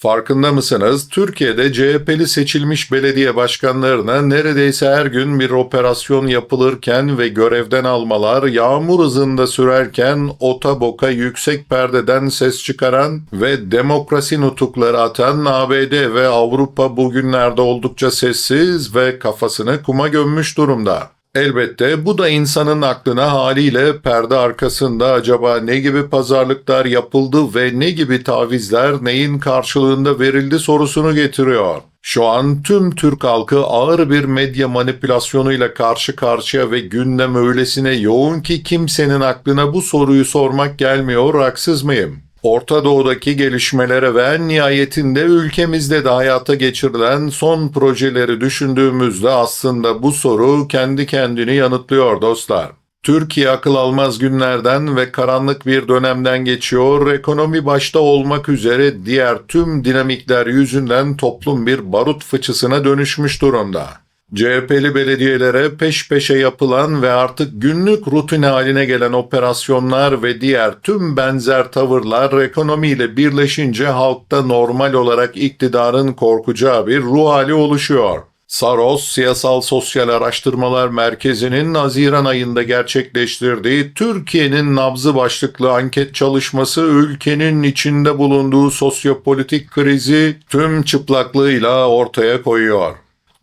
Farkında mısınız? Türkiye'de CHP'li seçilmiş belediye başkanlarına neredeyse her gün bir operasyon yapılırken ve görevden almalar yağmur hızında sürerken ota boka yüksek perdeden ses çıkaran ve demokrasi nutukları atan ABD ve Avrupa bugünlerde oldukça sessiz ve kafasını kuma gömmüş durumda. Elbette bu da insanın aklına haliyle perde arkasında acaba ne gibi pazarlıklar yapıldı ve ne gibi tavizler neyin karşılığında verildi sorusunu getiriyor. Şu an tüm Türk halkı ağır bir medya manipülasyonuyla karşı karşıya ve gündem öylesine yoğun ki kimsenin aklına bu soruyu sormak gelmiyor haksız mıyım? Orta Doğu'daki gelişmelere ve nihayetinde ülkemizde de hayata geçirilen son projeleri düşündüğümüzde aslında bu soru kendi kendini yanıtlıyor dostlar. Türkiye akıl almaz günlerden ve karanlık bir dönemden geçiyor. Ekonomi başta olmak üzere diğer tüm dinamikler yüzünden toplum bir barut fıçısına dönüşmüş durumda. CHP'li belediyelere peş peşe yapılan ve artık günlük rutin haline gelen operasyonlar ve diğer tüm benzer tavırlar ekonomiyle birleşince halkta normal olarak iktidarın korkacağı bir ruh hali oluşuyor. Saros Siyasal Sosyal Araştırmalar Merkezi'nin Haziran ayında gerçekleştirdiği Türkiye'nin nabzı başlıklı anket çalışması ülkenin içinde bulunduğu sosyopolitik krizi tüm çıplaklığıyla ortaya koyuyor.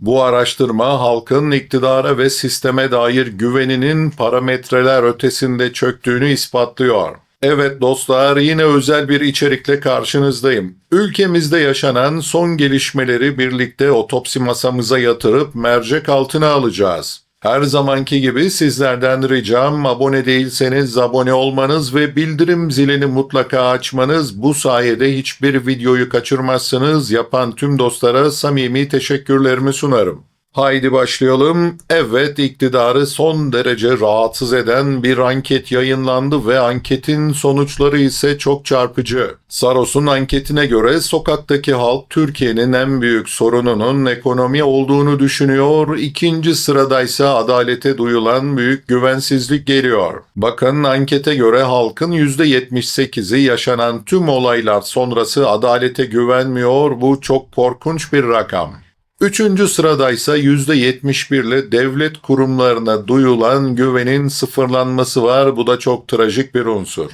Bu araştırma halkın iktidara ve sisteme dair güveninin parametreler ötesinde çöktüğünü ispatlıyor. Evet dostlar yine özel bir içerikle karşınızdayım. Ülkemizde yaşanan son gelişmeleri birlikte otopsi masamıza yatırıp mercek altına alacağız. Her zamanki gibi sizlerden ricam abone değilseniz abone olmanız ve bildirim zilini mutlaka açmanız. Bu sayede hiçbir videoyu kaçırmazsınız. Yapan tüm dostlara samimi teşekkürlerimi sunarım. Haydi başlayalım. Evet iktidarı son derece rahatsız eden bir anket yayınlandı ve anketin sonuçları ise çok çarpıcı. Saros'un anketine göre sokaktaki halk Türkiye'nin en büyük sorununun ekonomi olduğunu düşünüyor. İkinci sıradaysa adalete duyulan büyük güvensizlik geliyor. Bakın ankete göre halkın %78'i yaşanan tüm olaylar sonrası adalete güvenmiyor. Bu çok korkunç bir rakam. Üçüncü sıradaysa %71 ile devlet kurumlarına duyulan güvenin sıfırlanması var. Bu da çok trajik bir unsur.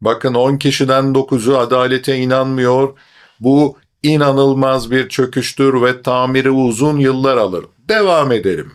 Bakın 10 kişiden 9'u adalete inanmıyor. Bu inanılmaz bir çöküştür ve tamiri uzun yıllar alır. Devam edelim.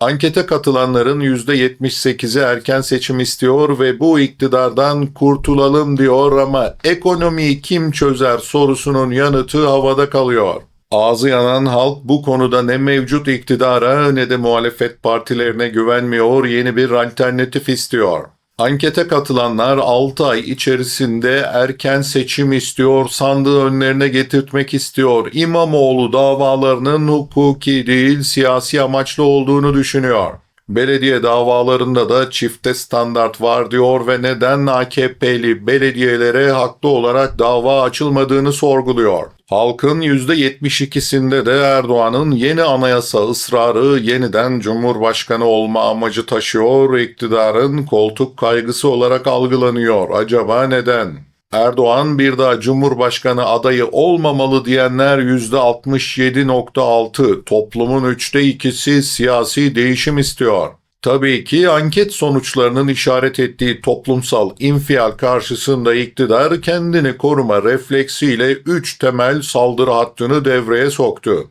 Ankete katılanların %78'i erken seçim istiyor ve bu iktidardan kurtulalım diyor ama ekonomiyi kim çözer sorusunun yanıtı havada kalıyor. Ağzı yanan halk bu konuda ne mevcut iktidara ne de muhalefet partilerine güvenmiyor, yeni bir alternatif istiyor. Ankete katılanlar 6 ay içerisinde erken seçim istiyor, sandığı önlerine getirtmek istiyor. İmamoğlu davalarının hukuki değil siyasi amaçlı olduğunu düşünüyor. Belediye davalarında da çifte standart var diyor ve neden AKP'li belediyelere haklı olarak dava açılmadığını sorguluyor. Halkın %72'sinde de Erdoğan'ın yeni anayasa ısrarı yeniden Cumhurbaşkanı olma amacı taşıyor, iktidarın koltuk kaygısı olarak algılanıyor. Acaba neden? Erdoğan bir daha Cumhurbaşkanı adayı olmamalı diyenler %67.6, toplumun üçte ikisi siyasi değişim istiyor. Tabii ki anket sonuçlarının işaret ettiği toplumsal infial karşısında iktidar kendini koruma refleksiyle üç temel saldırı hattını devreye soktu.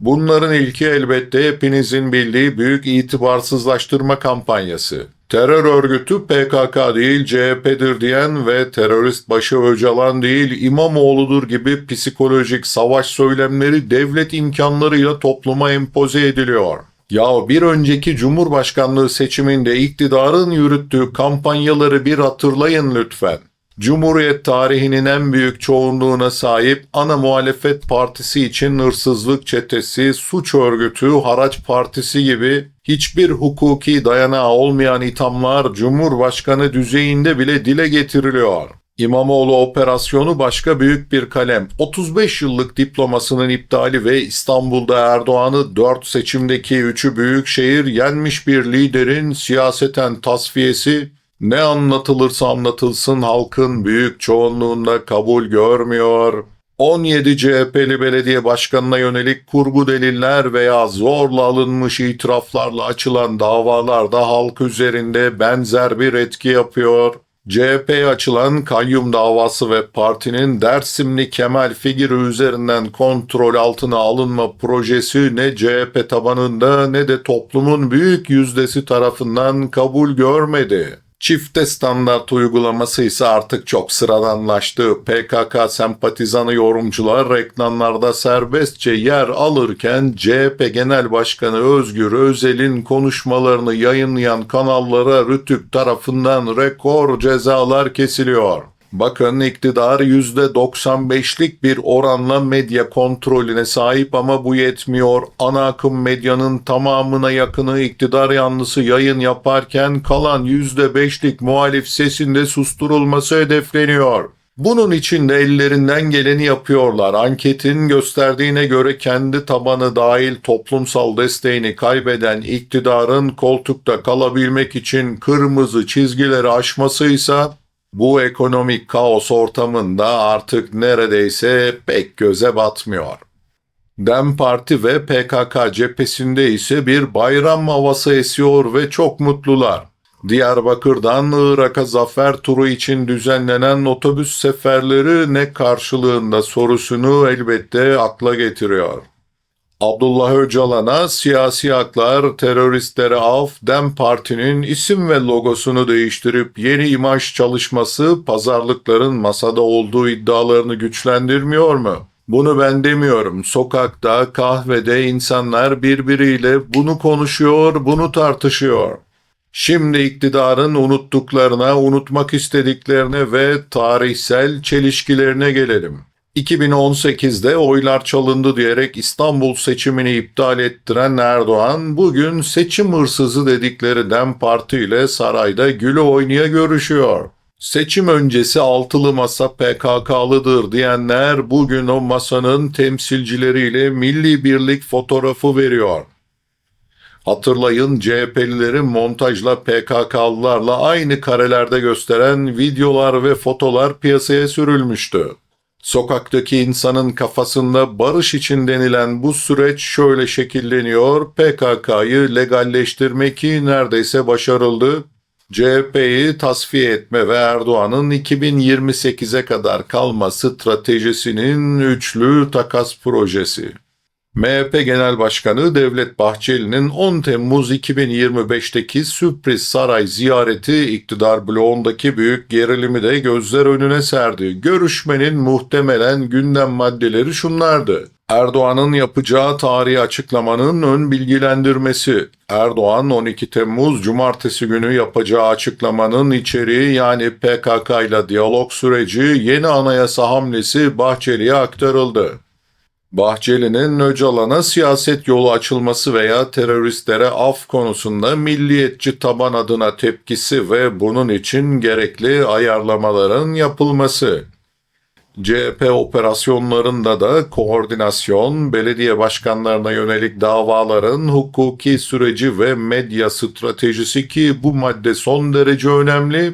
Bunların ilki elbette hepinizin bildiği büyük itibarsızlaştırma kampanyası. Terör örgütü PKK değil CHP'dir diyen ve terörist başı Öcalan değil İmamoğlu'dur gibi psikolojik savaş söylemleri devlet imkanlarıyla topluma empoze ediliyor. Ya bir önceki Cumhurbaşkanlığı seçiminde iktidarın yürüttüğü kampanyaları bir hatırlayın lütfen. Cumhuriyet tarihinin en büyük çoğunluğuna sahip ana muhalefet partisi için hırsızlık çetesi, suç örgütü, haraç partisi gibi hiçbir hukuki dayanağı olmayan ithamlar Cumhurbaşkanı düzeyinde bile dile getiriliyor. İmamoğlu operasyonu başka büyük bir kalem. 35 yıllık diplomasının iptali ve İstanbul'da Erdoğan'ı 4 seçimdeki 3'ü büyük şehir yenmiş bir liderin siyaseten tasfiyesi Ne anlatılırsa anlatılsın halkın büyük çoğunluğunda kabul görmüyor. 17 CHP'li belediye başkanına yönelik kurgu deliller veya zorla alınmış itiraflarla açılan davalar da halk üzerinde benzer bir etki yapıyor. CHP'ye açılan kayyum davası ve partinin Dersimli Kemal figürü üzerinden kontrol altına alınma projesi ne CHP tabanında ne de toplumun büyük yüzdesi tarafından kabul görmedi. Çifte standart uygulaması ise artık çok sıradanlaştı. PKK sempatizanı yorumcular reklamlarda serbestçe yer alırken CHP Genel Başkanı Özgür Özel'in konuşmalarını yayınlayan kanallara Rütük tarafından rekor cezalar kesiliyor. Bakın iktidar %95'lik bir oranla medya kontrolüne sahip ama bu yetmiyor. Ana akım medyanın tamamına yakını iktidar yanlısı yayın yaparken kalan %5'lik muhalif sesinde susturulması hedefleniyor. Bunun için de ellerinden geleni yapıyorlar. Anketin gösterdiğine göre kendi tabanı dahil toplumsal desteğini kaybeden iktidarın koltukta kalabilmek için kırmızı çizgileri aşmasıysa bu ekonomik kaos ortamında artık neredeyse pek göze batmıyor. DEM Parti ve PKK cephesinde ise bir bayram havası esiyor ve çok mutlular. Diyarbakır'dan Irak'a zafer turu için düzenlenen otobüs seferleri ne karşılığında sorusunu elbette akla getiriyor. Abdullah Öcalan'a siyasi haklar, teröristlere af, DEM Parti'nin isim ve logosunu değiştirip yeni imaj çalışması pazarlıkların masada olduğu iddialarını güçlendirmiyor mu? Bunu ben demiyorum. Sokakta, kahvede insanlar birbiriyle bunu konuşuyor, bunu tartışıyor. Şimdi iktidarın unuttuklarına, unutmak istediklerine ve tarihsel çelişkilerine gelelim. 2018'de oylar çalındı diyerek İstanbul seçimini iptal ettiren Erdoğan bugün seçim hırsızı dedikleri DEM Parti ile sarayda gülü oynaya görüşüyor. Seçim öncesi altılı masa PKK'lıdır diyenler bugün o masanın temsilcileriyle milli birlik fotoğrafı veriyor. Hatırlayın CHP'lileri montajla PKK'lılarla aynı karelerde gösteren videolar ve fotolar piyasaya sürülmüştü. Sokaktaki insanın kafasında barış için denilen bu süreç şöyle şekilleniyor. PKK'yı legalleştirme ki neredeyse başarıldı. CHP'yi tasfiye etme ve Erdoğan'ın 2028'e kadar kalma stratejisinin üçlü takas projesi. MHP Genel Başkanı Devlet Bahçeli'nin 10 Temmuz 2025'teki sürpriz saray ziyareti iktidar bloğundaki büyük gerilimi de gözler önüne serdi. Görüşmenin muhtemelen gündem maddeleri şunlardı. Erdoğan'ın yapacağı tarihi açıklamanın ön bilgilendirmesi. Erdoğan 12 Temmuz Cumartesi günü yapacağı açıklamanın içeriği yani PKK ile diyalog süreci yeni anayasa hamlesi Bahçeli'ye aktarıldı. Bahçeli'nin Öcalan'a siyaset yolu açılması veya teröristlere af konusunda milliyetçi taban adına tepkisi ve bunun için gerekli ayarlamaların yapılması. CHP operasyonlarında da koordinasyon, belediye başkanlarına yönelik davaların hukuki süreci ve medya stratejisi ki bu madde son derece önemli.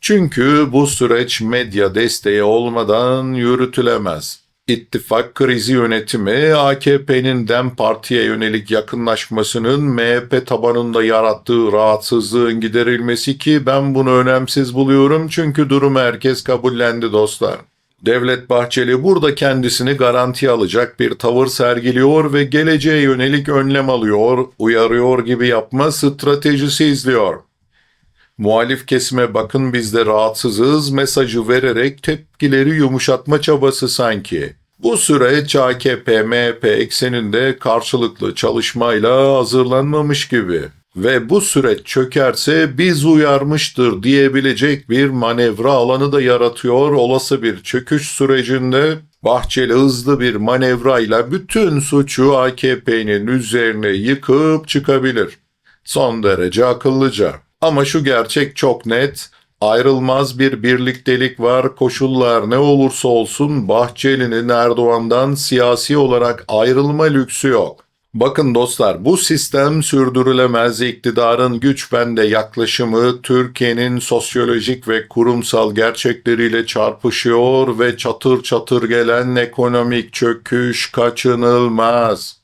Çünkü bu süreç medya desteği olmadan yürütülemez. İttifak krizi yönetimi AKP'nin DEM Parti'ye yönelik yakınlaşmasının MHP tabanında yarattığı rahatsızlığın giderilmesi ki ben bunu önemsiz buluyorum çünkü durumu herkes kabullendi dostlar. Devlet Bahçeli burada kendisini garanti alacak bir tavır sergiliyor ve geleceğe yönelik önlem alıyor, uyarıyor gibi yapma stratejisi izliyor. Muhalif kesime bakın biz de rahatsızız mesajı vererek tepkileri yumuşatma çabası sanki. Bu süreç AKP, MHP ekseninde karşılıklı çalışmayla hazırlanmamış gibi ve bu süreç çökerse biz uyarmıştır diyebilecek bir manevra alanı da yaratıyor olası bir çöküş sürecinde Bahçeli hızlı bir manevrayla bütün suçu AKP'nin üzerine yıkıp çıkabilir. Son derece akıllıca. Ama şu gerçek çok net. Ayrılmaz bir birliktelik var. Koşullar ne olursa olsun Bahçeli'nin Erdoğan'dan siyasi olarak ayrılma lüksü yok. Bakın dostlar bu sistem sürdürülemez iktidarın güç bende yaklaşımı Türkiye'nin sosyolojik ve kurumsal gerçekleriyle çarpışıyor ve çatır çatır gelen ekonomik çöküş kaçınılmaz.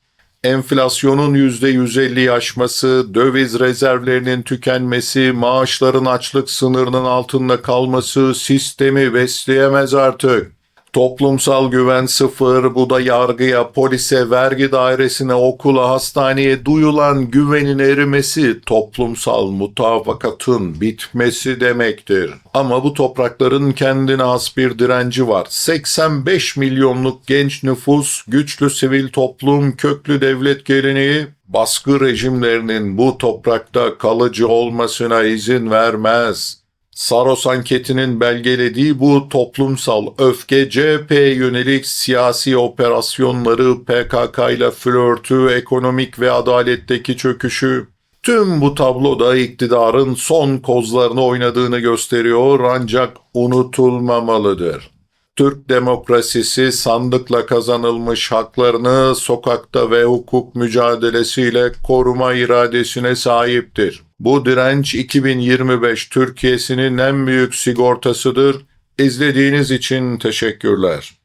Enflasyonun %150'yi aşması, döviz rezervlerinin tükenmesi, maaşların açlık sınırının altında kalması sistemi besleyemez artık. Toplumsal güven sıfır, bu da yargıya, polise, vergi dairesine, okula, hastaneye duyulan güvenin erimesi toplumsal mutabakatın bitmesi demektir. Ama bu toprakların kendine has bir direnci var. 85 milyonluk genç nüfus, güçlü sivil toplum, köklü devlet geleneği, baskı rejimlerinin bu toprakta kalıcı olmasına izin vermez. Saros anketinin belgelediği bu toplumsal öfke CHP'ye yönelik siyasi operasyonları, PKK ile flörtü, ekonomik ve adaletteki çöküşü, tüm bu tabloda iktidarın son kozlarını oynadığını gösteriyor ancak unutulmamalıdır. Türk demokrasisi sandıkla kazanılmış haklarını sokakta ve hukuk mücadelesiyle koruma iradesine sahiptir. Bu direnç 2025 Türkiye'sinin en büyük sigortasıdır. İzlediğiniz için teşekkürler.